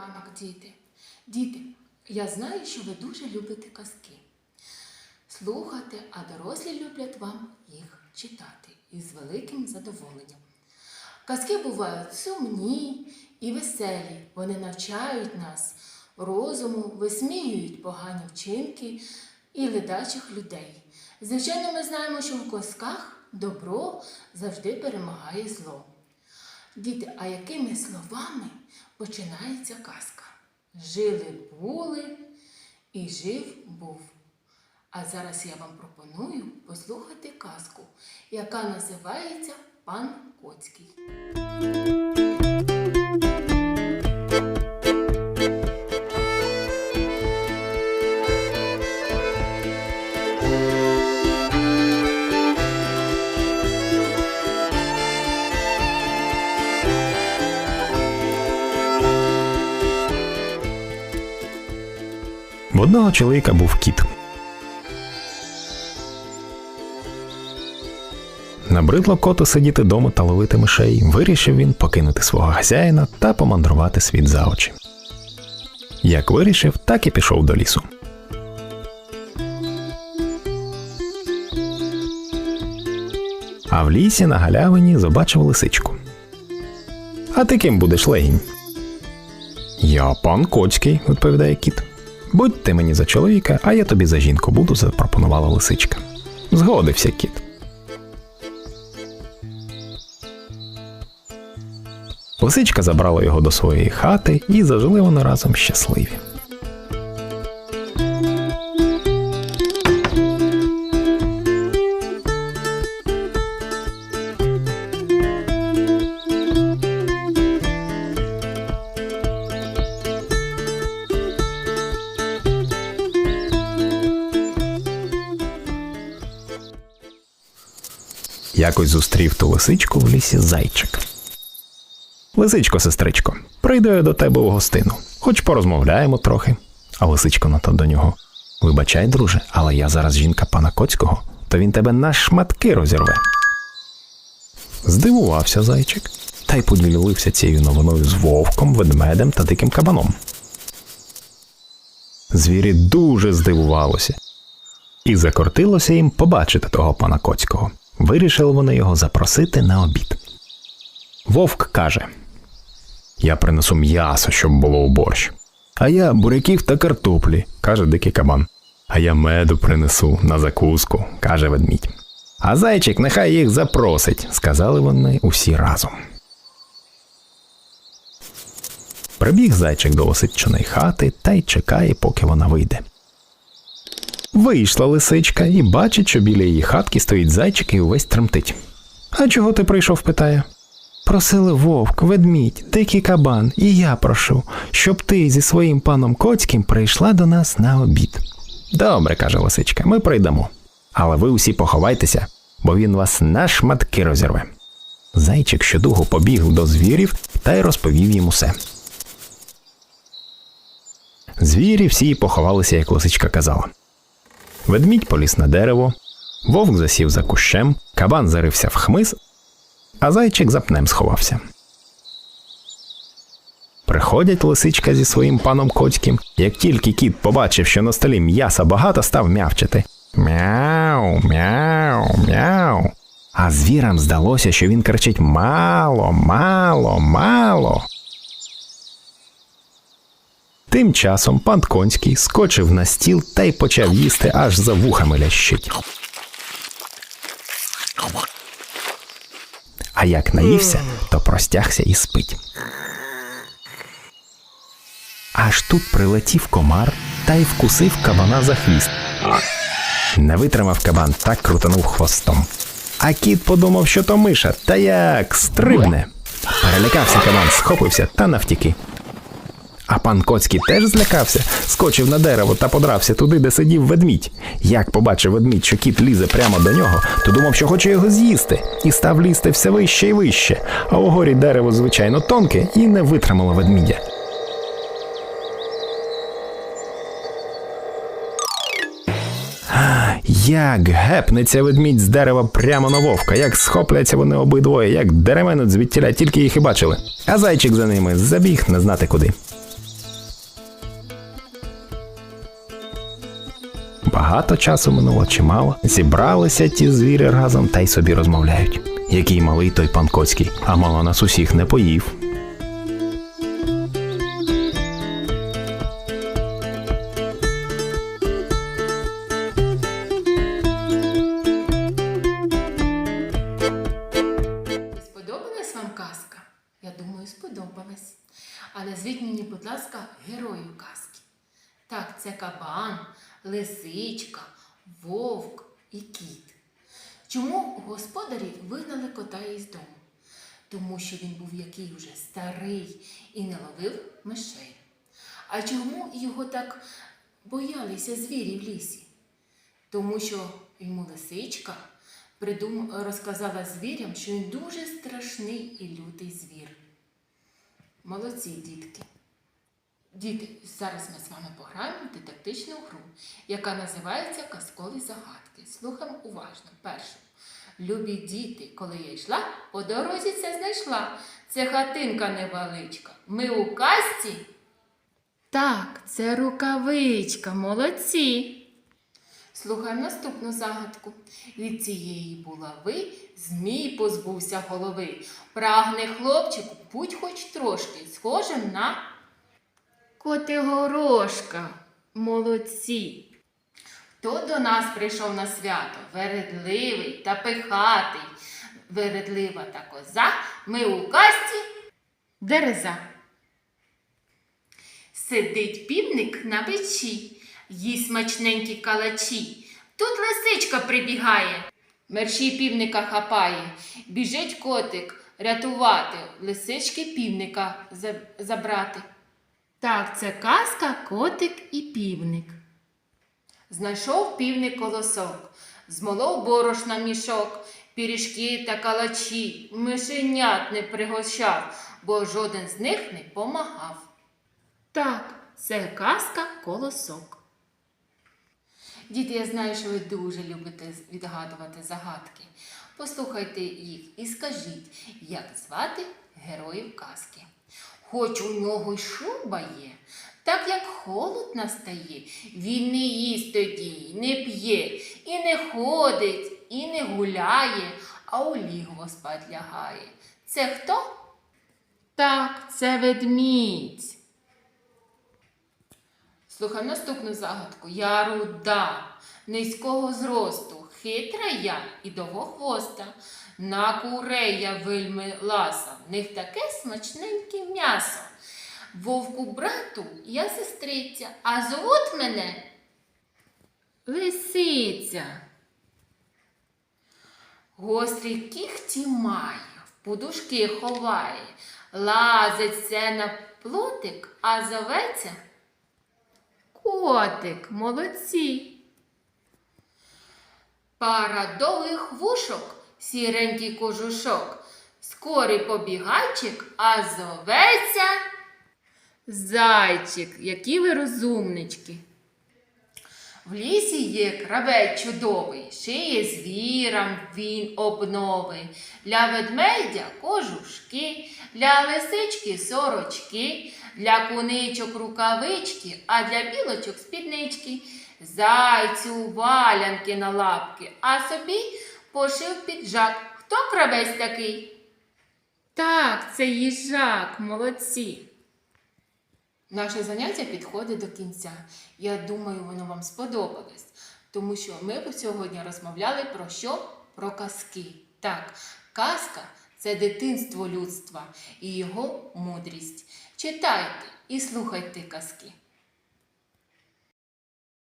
ранок, діти. Діти, я знаю, що ви дуже любите казки. Слухати, а дорослі люблять вам їх читати із великим задоволенням. Казки бувають сумні і веселі. Вони навчають нас розуму, висміюють погані вчинки і ледачих людей. Звичайно, ми знаємо, що в казках добро завжди перемагає зло. Діти, а якими словами починається казка? Жили були і жив був. А зараз я вам пропоную послухати казку, яка називається Пан Коцький. В одного чоловіка був кіт. Набридло коту сидіти дома та ловити мишей, вирішив він покинути свого хазяїна та помандрувати світ за очі. Як вирішив, так і пішов до лісу. А в лісі на галявині побачив лисичку. А ти ким будеш легінь? Я пан Коцький, відповідає кіт. Будь ти мені за чоловіка, а я тобі за жінку буду, запропонувала лисичка. Згодився кіт. Лисичка забрала його до своєї хати і зажили вони разом щасливі. Якось зустрів ту лисичку в лісі зайчик. Лисичко, сестричко, прийду я до тебе у гостину, хоч порозмовляємо трохи. А лисичко на то до нього. Вибачай, друже, але я зараз жінка пана Коцького, то він тебе на шматки розірве. Здивувався зайчик, та й поділився цією новиною з вовком, ведмедем та диким кабаном. Звірі дуже здивувалося, і закортилося їм побачити того пана Коцького. Вирішили вони його запросити на обід. Вовк каже: Я принесу м'ясо, щоб було у борщ. А я буряків та картоплі, каже дикий кабан. А я меду принесу на закуску, каже ведмідь. А зайчик нехай їх запросить, сказали вони усі разом. Прибіг зайчик до лисиччиної хати та й чекає, поки вона вийде. Вийшла лисичка і бачить, що біля її хатки стоїть зайчик і увесь тремтить. А чого ти прийшов? питає. Просили вовк, ведмідь, дикий кабан, і я прошу, щоб ти зі своїм паном Коцьким прийшла до нас на обід. Добре, каже лисичка, ми прийдемо. Але ви усі поховайтеся, бо він вас на шматки розірве. Зайчик щодугу побіг до звірів та й розповів їм усе. Звірі всі поховалися, як лисичка казала. Ведмідь поліз на дерево, вовк засів за кущем, кабан зарився в хмиз, а зайчик за пнем сховався. Приходять лисичка зі своїм паном Коцьким. Як тільки кіт побачив, що на столі м'яса багато, став м'явчати. Мяу, мяу, мяу. А звірам здалося, що він кричить мало, мало, мало. Тим часом пан Конський скочив на стіл та й почав їсти аж за вухами лящить. А як наївся, то простягся і спить. Аж тут прилетів комар та й вкусив кабана за хвіст. Не витримав кабан, так крутанув хвостом. А кіт подумав, що то миша, та як стрибне. Перелякався кабан, схопився та навтіки. А пан Коцький теж злякався, скочив на дерево та подрався туди, де сидів ведмідь. Як побачив ведмідь, що кіт лізе прямо до нього, то думав, що хоче його з'їсти, і став лізти все вище і вище, а угорі дерево, звичайно, тонке і не витримало ведмідя. Як гепнеться ведмідь з дерева прямо на вовка, як схопляться вони обидвоє, як деременуть звідтіля, тільки їх і бачили. А зайчик за ними забіг не знати куди. Багато часу минуло чимало. Зібралися ті звірі разом та й собі розмовляють. Який малий той панкоцький, а мало нас усіх не поїв. Так, це кабан, лисичка, вовк і кіт. Чому господарі вигнали кота із дому? Тому що він був який вже старий і не ловив мишей. А чому його так боялися звірі в лісі? Тому що йому лисичка придум... розказала звірям, що він дуже страшний і лютий звір. Молодці, дітки. Діти, зараз ми з вами пограємо в гру, яка називається Казкові загадки. Слухаємо уважно. Перше. Любі діти, коли я йшла, по дорозі це знайшла. Це хатинка невеличка. Ми у казці. Так, це рукавичка, молодці. Слухаємо наступну загадку. Від цієї булави змій позбувся голови. Прагне хлопчик, будь хоч трошки, схожим на Котигорошка. Молодці. Хто до нас прийшов на свято? Вередливий та пихатий. Вередлива та коза. Ми у касті дереза. Сидить півник на печі, їсть смачненькі калачі. Тут лисичка прибігає. Мерші півника хапає. Біжить котик рятувати, лисички півника забрати. Так, це казка Котик і півник. Знайшов півник колосок, змолов борошна мішок, пірішки та калачі, мишенят не пригощав, бо жоден з них не помагав. Так, це казка колосок. Діти, я знаю, що ви дуже любите відгадувати загадки. Послухайте їх і скажіть, як звати героїв казки. Хоч у нього й шуба є, так як холод настає, він не їсть тоді, не п'є, і не ходить, і не гуляє, а у лігво спать лягає. Це хто? Так, це ведмідь. Слухай наступну загадку. Я руда, низького зросту, хитра я і довгохвоста. На курей я вельми ласа, в них таке смачненьке м'ясо. Вовку брату я сестриця, а зовут мене Лисиця. Гострі кіхті має, в подушки ховає, лазить це на плотик, а зоветься Котик, молодці. Пара довгих вушок, сіренький кожушок, скорий побігайчик, а зоветься зайчик, які ви розумнички. В лісі є кравець чудовий, шиє звірам він обнови. Для ведмедя кожушки, для лисички сорочки, для куничок рукавички, а для білочок спіднички. Зайцю валянки на лапки, а собі пошив піджак. Хто кравець такий? Так, це їжак, молодці. Наше заняття підходить до кінця. Я думаю, воно вам сподобалось, тому що ми сьогодні розмовляли про що? Про казки. Так, казка це дитинство людства і його мудрість. Читайте і слухайте казки.